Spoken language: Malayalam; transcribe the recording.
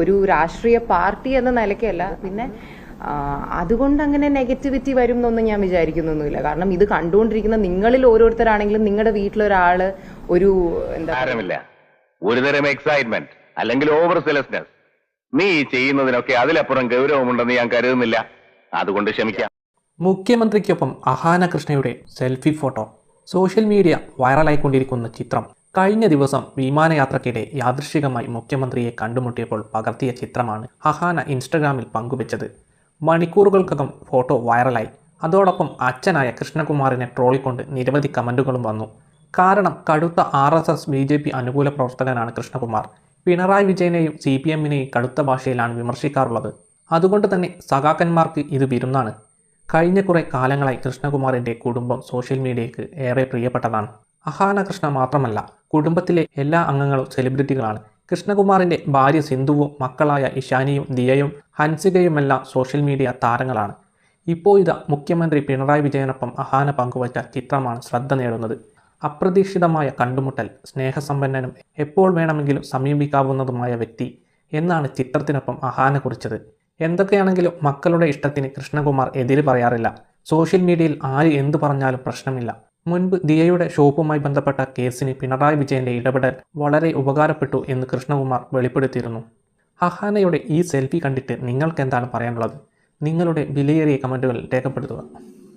ഒരു രാഷ്ട്രീയ പാർട്ടി എന്ന നിലയ്ക്കല്ല. പിന്നെ അതുകൊണ്ട് അങ്ങനെ നെഗറ്റിവിറ്റി വരും എന്നൊന്നും ഞാൻ വിചാരിക്കുന്നൊന്നുമില്ല. കാരണം ഇത് കണ്ടുകൊണ്ടിരിക്കുന്ന നിങ്ങളിൽ ഓരോരുത്തരാണെങ്കിലും നിങ്ങളുടെ വീട്ടിലൊരാൾ ഒരു എന്താ ഒരുതരം എക്സൈറ്റ്മെന്റ് അല്ലെങ്കിൽ ഓവർ സെലസ്നെസ് നീ ചെയ്യുന്നതിനൊക്കെ അതിലപ്പുറം ഗൗരവമുണ്ടെന്ന് ഞാൻ കരുതുന്നില്ല. അതുകൊണ്ട് ക്ഷമിക്കാം. മുഖ്യമന്ത്രിക്കൊപ്പം അഹാന കൃഷ്ണയുടെ സെൽഫി ഫോട്ടോ. സോഷ്യൽ മീഡിയ വൈറലായിക്കൊണ്ടിരിക്കുന്ന ചിത്രം. കഴിഞ്ഞ ദിവസം വിമാനയാത്രക്കിടെ യാദൃശികമായി മുഖ്യമന്ത്രിയെ കണ്ടുമുട്ടിയപ്പോൾ പകർത്തിയ ചിത്രമാണ് അഹാന ഇൻസ്റ്റഗ്രാമിൽ പങ്കുവച്ചത്. മണിക്കൂറുകൾക്കകം ഫോട്ടോ വൈറലായി. അതോടൊപ്പം അച്ഛനായ കൃഷ്ണകുമാറിനെ ട്രോൾ കൊണ്ട് നിരവധി കമന്റുകളും വന്നു. കാരണം കടുത്ത R S S B J P അനുകൂല പ്രവർത്തകനാണ് കൃഷ്ണകുമാർ. പിണറായി വിജയനെയും സി പി എമ്മിനെയും കടുത്ത ഭാഷയിലാണ് വിമർശിക്കാറുള്ളത്. അതുകൊണ്ട് തന്നെ സഖാക്കന്മാർക്ക് ഇത് വിരുന്നാണ്. കഴിഞ്ഞ കുറേ കാലങ്ങളായി കൃഷ്ണകുമാറിന്റെ കുടുംബം സോഷ്യൽ മീഡിയയ്ക്ക് ഏറെ പ്രിയപ്പെട്ടതാണ്. അഹാന കൃഷ്ണ മാത്രമല്ല കുടുംബത്തിലെ എല്ലാ അംഗങ്ങളും സെലിബ്രിറ്റികളാണ് കൃഷ്ണകുമാറിന്റെ ഭാര്യ സിന്ധുവും മക്കളായ ഇഷാനിയും ദിയയും ഹൻസികയുമെല്ലാം സോഷ്യൽ മീഡിയ താരങ്ങളാണ്. ഇപ്പോൾ ഇതാ മുഖ്യമന്ത്രി പിണറായി വിജയനൊപ്പം അഹാന പങ്കുവച്ച ചിത്രമാണ് ശ്രദ്ധ നേടുന്നത്. അപ്രതീക്ഷിതമായ കണ്ടുമുട്ടൽ സ്നേഹസമ്പന്നനും എപ്പോൾ വേണമെങ്കിലും സമീപിക്കാവുന്നതുമായ വ്യക്തി എന്നാണ് ചിത്രത്തിനൊപ്പം അഹാന കുറിച്ചത്. എന്തൊക്കെയാണെങ്കിലും മക്കളുടെ ഇഷ്ടത്തിന് കൃഷ്ണകുമാർ എതിര് പറയാറില്ല. സോഷ്യൽ മീഡിയയിൽ ആര് എന്തു പറഞ്ഞാലും പ്രശ്നമില്ല. മുൻപ് ദിയയുടെ ഷോപ്പുമായി ബന്ധപ്പെട്ട കേസിന് പിണറായി വിജയന്റെ ഇടപെടൽ വളരെ ഉപകാരപ്പെട്ടു എന്ന് കൃഷ്ണകുമാർ വെളിപ്പെടുത്തിയിരുന്നു. ഹഹാനയുടെ ഈ സെൽഫി കണ്ടിട്ട് നിങ്ങൾക്ക് എന്താണ് പറയാനുള്ളത്? നിങ്ങളുടെ വിലയേറിയ കമന്റുകൾ രേഖപ്പെടുത്തുക.